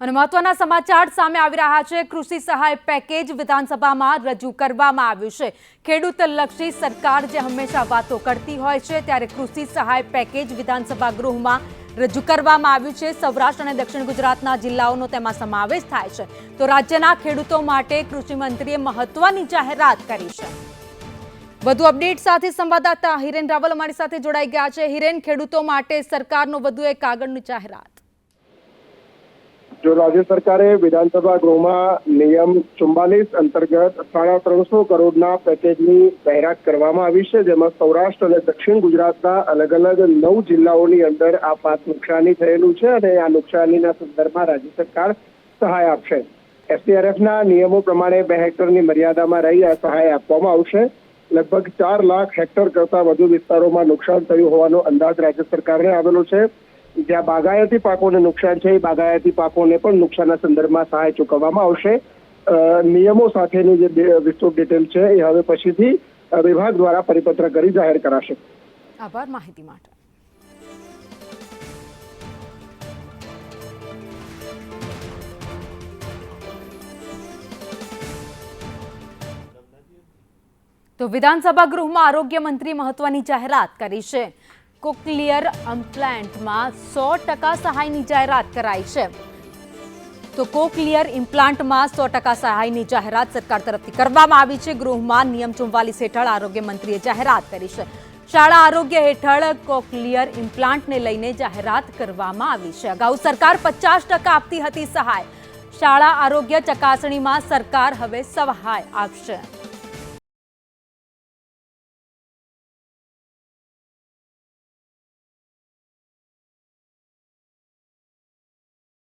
અને મહત્વના સમાચાર સામે આવી રહ્યા છે. કૃષિ સહાય પેકેજ વિધાનસભામાં રજૂ કરવામાં આવ્યું છે. ખેડૂત લક્ષી સરકાર જે હંમેશા વાતો કરતી હોય છે, ત્યારે કૃષિ સહાય પેકેજ વિધાનસભા ગૃહમાં રજૂ કરવામાં આવ્યું છે. સૌરાષ્ટ્ર અને દક્ષિણ ગુજરાતના જિલ્લાઓનો તેમાં સમાવેશ થાય છે. તો રાજ્યના ખેડૂતો માટે કૃષિમંત્રીએ મહત્વની જાહેરાત કરી છે. વધુ અપડેટ સાથે સંવાદદાતા હિરેન રાવલ અમારી સાથે જોડાઈ ગયા છે. હિરેન, ખેડૂતો માટે સરકારનો વધુ એક આગળની જાહેરાત. જો રાજ્ય સરકારે વિધાનસભા ગૃહમાં નિયમ ચુમ્બાલીસ અંતર્ગત સાડા ત્રણસો કરોડના પેકેજની જાહેરાત કરવામાં આવી છે, જેમાં સૌરાષ્ટ્ર અને દક્ષિણ ગુજરાતના અલગ અલગ નવ જિલ્લાઓની અંદર આ પાક નુકસાની થયેલું છે અને આ નુકસાનીના સંદર્ભમાં રાજ્ય સરકાર સહાય આપશે. એસડીઆરએફના નિયમો પ્રમાણે બે હેક્ટરની મર્યાદામાં રહી આ સહાય આપવામાં આવશે. લગભગ ચાર લાખ હેક્ટર કરતા વધુ વિસ્તારોમાં નુકસાન થયું હોવાનો અંદાજ રાજ્ય સરકારને આવેલો છે. જ્યાં બાગાયતી પાકોને નુકસાન છે, એ બાગાયતી પાકોને પણ નુકસાનના સંદર્ભમાં સહાય ચૂકવવામાં આવશે. નિયમો સાથેની જે વિસ્તૃત ડિટેલ છે, એ હવે પછીથી વિભાગ દ્વારા પરિપત્ર કરી જાહેર કરાશે. આભાર માહિતી માટે. તો વિધાનસભા ગૃહમાં આરોગ્ય મંત્રી મહત્વની જાહેરાત કરી છે. કોક્લિયર ઇમ્પ્લાન્ટમાં સો ટકા સહાયની જાહેરાત કરાઈ છે. તો કોકલિયર ઇમ્પ્લાન્ટમાં સો ટકા સહાયની જાહેરાત સરકાર તરફથી કરવામાં આવી છે. ગૃહમાં નિયમ ચુમ્વાલીસ હેઠળ આરોગ્ય મંત્રીએ જાહેરાત કરી છે. શાળા આરોગ્ય હેઠળ કોકલિયર ઇમ્પ્લાન્ટને લઈને જાહેરાત કરવામાં આવી છે. અગાઉ સરકાર પચાસ ટકા આપતી હતી સહાય. શાળા આરોગ્ય ચકાસણીમાં સરકાર હવે સહાય આપશે.